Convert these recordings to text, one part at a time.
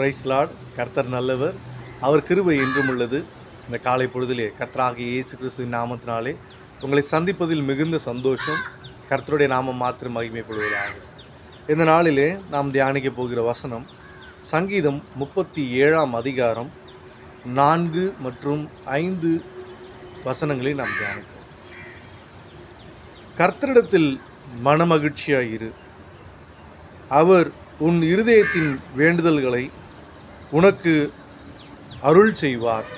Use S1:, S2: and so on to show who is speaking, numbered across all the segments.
S1: Price Lord கர்த்தர் நல்லவர். அவர் கிருபை என்றும் உள்ளது. இந்த காலை பொழுதிலே கர்த்தராகிய இயேசு கிறிஸ்துவின் நாமத்தினாலே உங்களை சந்திப்பதில் மிகுந்த சந்தோஷம். கர்த்தருடைய நாமம் மாத்திரம் மகிமைப்படுவதாக. இந்த நாளிலே நாம் தியானிக்க போகிற வசனம் சங்கீதம் முப்பத்தி ஏழாம் அதிகாரம் நான்கு மற்றும் ஐந்து வசனங்களை நாம் தியானிப்போம். கர்த்தரிடத்தில் மனமகிழ்ச்சியாயிரு அவர் உன் இருதயத்தின் வேண்டுதல்களை உனக்கு அருள் செய்வார்.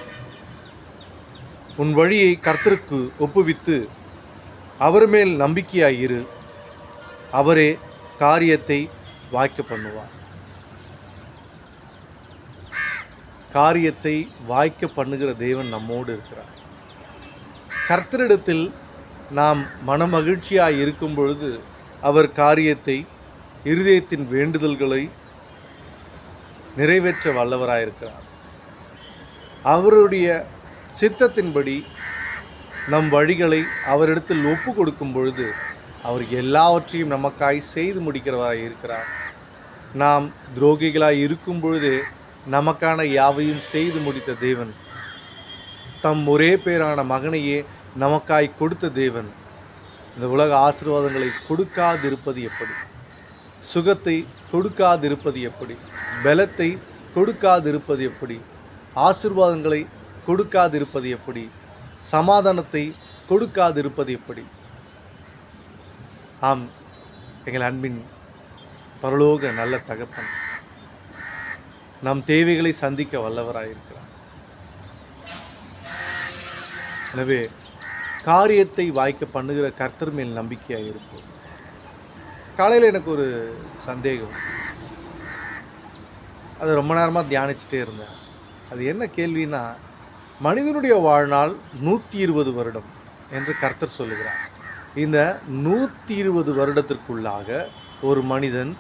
S1: உன் வழியை கர்த்தருக்கு ஒப்புவித்து அவர் மேல் நம்பிக்கையாயிரு. அவரே காரியத்தை வாய்க்க பண்ணுவார். காரியத்தை வாய்க்க பண்ணுகிற தேவன் நம்மோடு இருக்கிறார். கர்த்தரிடத்தில் நாம் மனமகிழ்ச்சியாக இருக்கும் பொழுது அவர் காரியத்தை இருதயத்தின் வேண்டுதல்களை நிறைவேற்ற வல்லவராயிருக்கிறார். அவருடைய சித்தத்தின்படி நம் வழிகளை அவரிடத்தில் ஒப்பு கொடுக்கும் பொழுது அவர் எல்லாவற்றையும் நமக்காய் செய்து முடிக்கிறவராக இருக்கிறார் நாம் துரோகிகளாய் இருக்கும் பொழுதே நமக்கான யாவையும் செய்து முடித்த தேவன். தம் ஒரே பேரான மகனையே நமக்காய் கொடுத்த தேவன். இந்த உலக ஆசீர்வாதங்களை கொடுக்காதிருப்பது எப்படி? சுகத்தை கொடுக்காதிருப்பது எப்படி? பலத்தை கொடுக்காதிருப்பது எப்படி? ஆசீர்வாதங்களை கொடுக்காதிருப்பது எப்படி? சமாதானத்தை கொடுக்காதிருப்பது எப்படி? ஆம் எங்கள் அன்பின் பரலோக நல்ல தகப்பன் நம் தேவைகளை சந்திக்க வல்லவராயிருக்கிறார். எனவே காரியத்தை வாய்க்க பண்ணுகிற கர்த்தர் மேல் நம்பிக்கையாக இருப்போம் காலையில் எனக்கு ஒரு சந்தேகம். அது ரொம்ப நேரமாக தியானிச்சுட்டே இருந்தேன். அது என்ன கேள்வினா மனிதனுடைய வாழ்நாள் நூற்றி இருபது வருடம் என்று கர்த்தர் சொல்லுகிறார். இந்த நூற்றி இருபது வருடத்திற்குள்ளாக ஒரு மனிதன்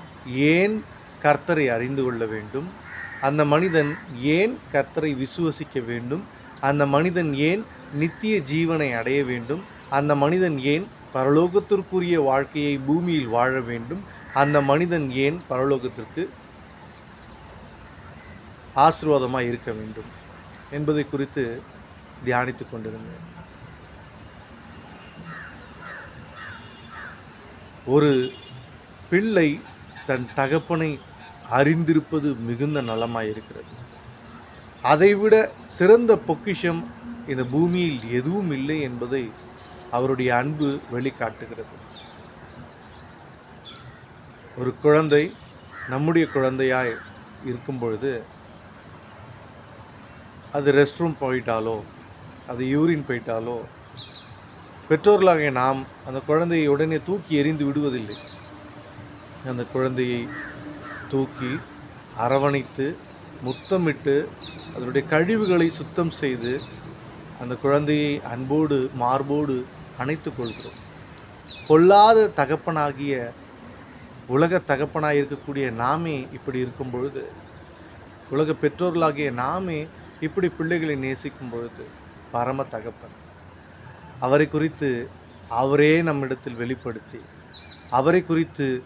S1: ஏன் கர்த்தரை அறிந்து கொள்ள வேண்டும்? அந்த மனிதன் ஏன் கர்த்தரை விசுவசிக்க வேண்டும்? அந்த மனிதன் ஏன் நித்திய ஜீவனை அடைய வேண்டும்? அந்த மனிதன் ஏன் பரலோகத்திற்குரிய வாழ்க்கையை பூமியில் வாழ வேண்டும். அந்த மனிதன் ஏன் பரலோகத்திற்கு ஆசீர்வாதமாக இருக்க வேண்டும் என்பதை குறித்து தியானித்து கொண்டிருந்தேன். ஒரு பிள்ளை தன் தகப்பனை அறிந்திருப்பது மிகுந்த நலமாக இருக்கிறது. அதைவிட சிறந்த பொக்கிஷம் இந்த பூமியில் எதுவும் இல்லை என்பதை அவருடைய அன்பு வெளிக்காட்டுகிறது. ஒரு குழந்தை நம்முடைய குழந்தையாய் இருக்கும் பொழுது அது ரெஸ்ட் ரூம் போயிட்டாலோ அது யூரின் போயிட்டாலோ பெற்றோர்களாகிய நாம் அந்த குழந்தையை உடனே தூக்கி எறிந்து விடுவதில்லை. அந்த குழந்தையை தூக்கி அரவணைத்து முத்தமிட்டு அதனுடைய கழிவுகளை சுத்தம் செய்து அந்த குழந்தையை அன்போடு மார்போடு அணைத்து கொள்கிறோம் கொல்லாத தகப்பனாகிய உலக தகப்பனாக இருக்கக்கூடிய நாமே இப்படி இருக்கும் பொழுது உலக பெற்றோர்களாகிய நாமே இப்படி பிள்ளைகளை நேசிக்கும் பொழுது பரம தகப்பன். அவரை குறித்து அவரே நம்மிடத்தில் வெளிப்படுத்தி அவரை குறித்து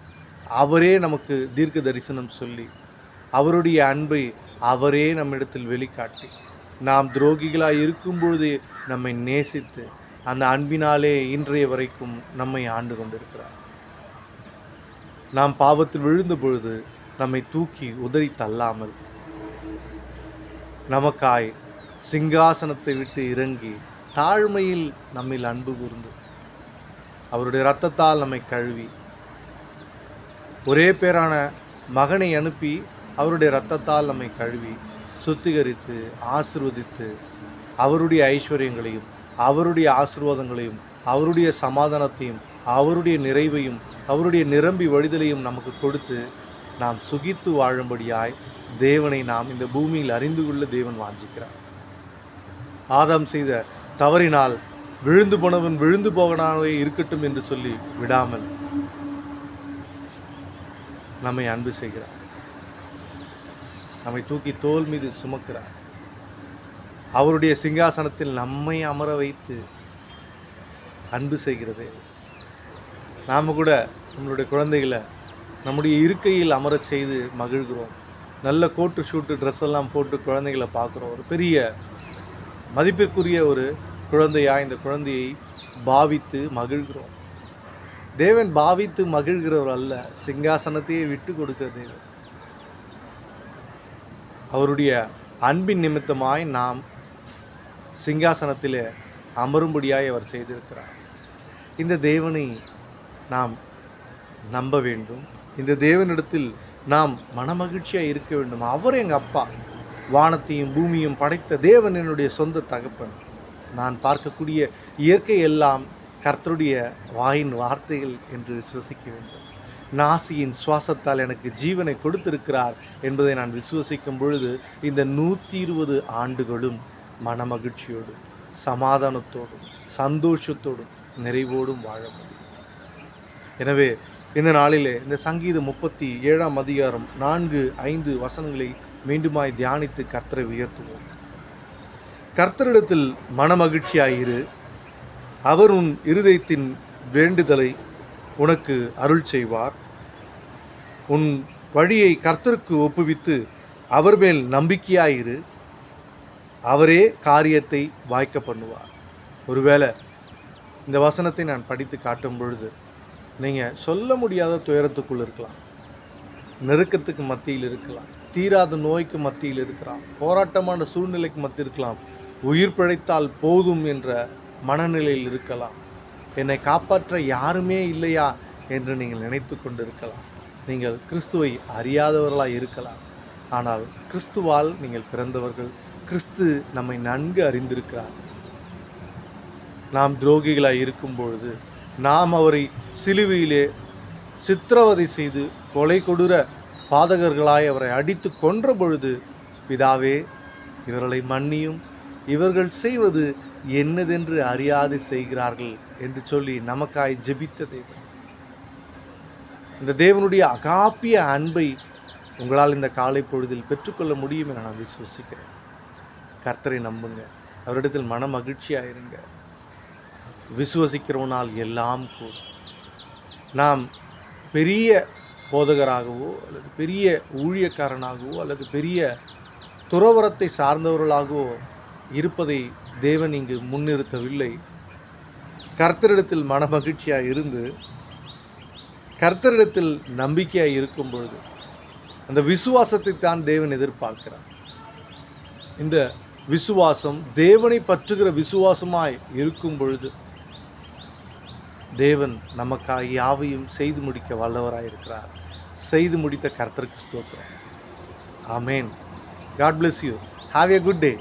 S1: அவரே நமக்கு தீர்க்க தரிசனம் சொல்லி அவருடைய அன்பை அவரே நம்மிடத்தில் வெளிக்காட்டி நாம் துரோகிகளாக இருக்கும் பொழுது நம்மை நேசித்து அந்த அன்பினாலே இன்றைய வரைக்கும் நம்மை ஆண்டு கொண்டிருக்கிறார். நாம் பாவத்தில் விழுந்த பொழுது நம்மை தூக்கி உதறி தள்ளாமல் நமக்காய் சிங்காசனத்தை விட்டு இறங்கி தாழ்மையில் நம்மில் அன்பு கூர்ந்து அவருடைய இரத்தத்தால் நம்மை கழுவி ஒரே பேரான மகனை அனுப்பி அவருடைய இரத்தத்தால் நம்மை கழுவி சுத்திகரித்து ஆசிர்வதித்து அவருடைய ஐஸ்வர்யங்களையும் அவருடைய ஆசிர்வாதங்களையும் அவருடைய சமாதானத்தையும் அவருடைய நிறைவையும் அவருடைய நிரம்பி வழிதலையும் நமக்கு கொடுத்து நாம் சுகித்து வாழும்படியாய் தேவனை நாம் இந்த பூமியில் அறிந்து கொள்ள தேவன் வாஞ்சிக்கிறார். ஆதாம் செய்த தவறினால் விழுந்து போனவன் விழுந்து போகனாவே இருக்கட்டும் என்று சொல்லி விடாமல் நம்மை அன்பு செய்கிறார். நம்மை தூக்கி தோல் மீது சுமக்கிறார். அவருடைய சிங்காசனத்தில் நம்மை அமர வைத்து அன்பு செய்கிறது. நாம் கூட நம்மளுடைய குழந்தைகளை நம்முடைய இருக்கையில் அமரச் செய்து மகிழ்கிறோம். நல்ல கோட்டு ஷூட்டு ட்ரெஸ் எல்லாம் போட்டு குழந்தைகளை பார்க்குறோம். ஒரு பெரிய மதிப்பிற்குரிய ஒரு குழந்தையாக இந்த குழந்தையை பாவித்து மகிழ்கிறோம். தேவன் பாவித்து மகிழ்கிறவர் அல்ல சிங்காசனத்தையே விட்டு கொடுக்கிற தேவன். அவருடைய அன்பின் நிமித்தமாய் நாம் சிங்காசனத்திலே அமரும்படியாய் அவர் செய்திருக்கிறார். இந்த தேவனை நாம் நம்ப வேண்டும். இந்த தேவனிடத்தில் நாம் மனமகிழ்ச்சியாக இருக்க வேண்டும். அவர் எங்கள் அப்பா. வானத்தையும் பூமியும் படைத்த தேவன் என்னுடைய சொந்த தகப்பன். நான் பார்க்கக்கூடிய இயற்கை எல்லாம் கர்த்தருடைய வாயின் வார்த்தைகள் என்று விசுவசிக்க வேண்டும். நாசியின் சுவாசத்தால் எனக்கு ஜீவனை கொடுத்திருக்கிறார் என்பதை நான் விசுவசிக்கும் பொழுது இந்த நூற்றி இருபது ஆண்டுகளும் மனமகிழ்ச்சியோடும் சமாதானத்தோடும் சந்தோஷத்தோடும் நிறைவோடும் வாழ முடியும். எனவே இந்த நாளிலே இந்த சங்கீதம் முப்பத்தி ஏழாம் அதிகாரம் நான்கு ஐந்து வசனங்களை மீண்டுமாய் தியானித்து கர்த்தரை உயர்த்துவோம். கர்த்தரிடத்தில் மனமகிழ்ச்சியாயிரு. அவர் உன் இருதயத்தின் வேண்டுதலை உனக்கு அருள் செய்வார். உன் வழியை கர்த்தருக்கு ஒப்புவித்து அவர் மேல் நம்பிக்கையாயிரு. அவரே காரியத்தை வாய்க்க பண்ணுவார் ஒருவேளை இந்த வசனத்தை நான் படித்து காட்டும் பொழுது நீங்கள் சொல்ல முடியாத துயரத்துக்குள் இருக்கலாம். நெருக்கத்துக்கு மத்தியில் இருக்கலாம். தீராத நோய்க்கு மத்தியில் இருக்கலாம். போராட்டமான சூழ்நிலைக்கு மத்தியில் இருக்கலாம். உயிர் பிழைத்தால் போதும் என்ற மனநிலையில் இருக்கலாம். என்னை காப்பாற்ற யாருமே இல்லையா என்று நீங்கள் நினைத்து கொண்டு இருக்கலாம் நீங்கள் கிறிஸ்துவை அறியாதவர்களாக இருக்கலாம். ஆனால் கிறிஸ்துவால் நீங்கள் பிறந்தவர்கள் கிறிஸ்து நம்மை நன்கு அறிந்திருக்கிறார். நாம் துரோகிகளாய் இருக்கும் பொழுது நாம் அவரை சிலுவையிலே சித்திரவதை செய்து கொலை கொடூர பாதகர்களாய் அவரை அடித்து கொன்ற பொழுது பிதாவே இவர்களை மன்னியும். இவர்கள் செய்வது என்னதென்று அறியாது செய்கிறார்கள் என்று சொல்லி நமக்காய் ஜெபித்த தேவன். இந்த தேவனுடைய அகாப்பிய அன்பை உங்களால் இந்த காலை பொழுதில் பெற்றுக்கொள்ள முடியும் என நான் விசுவசிக்கிறேன். கர்த்தரை நம்புங்க. அவரிடத்தில் மன மகிழ்ச்சியாயிருங்க விசுவசிக்கிறவனால் எல்லாம் கூட நாம் பெரிய போதகராகவோ அல்லது பெரிய ஊழியக்காரனாகவோ அல்லது பெரிய துறவரத்தை சார்ந்தவர்களாகவோ இருப்பதை தேவன் இங்கு முன்னிறுத்தவில்லை. கர்த்தரிடத்தில் மனமகிழ்ச்சியாக இருந்து கர்த்தரிடத்தில் நம்பிக்கையாக இருக்கும் பொழுது அந்த விசுவாசத்தை தான் தேவன் எதிர்பார்க்கிறார். இந்த விசுவாசம் தேவனை பற்றுகிற விசுவாசமாய் இருக்கும் பொழுது தேவன் நமக்காக யாவையும் செய்து முடிக்க வல்லவராக இருக்கிறார். செய்து முடித்த கர்த்தருக்கு ஸ்தோத்திரம். ஆமேன். God bless you have a good day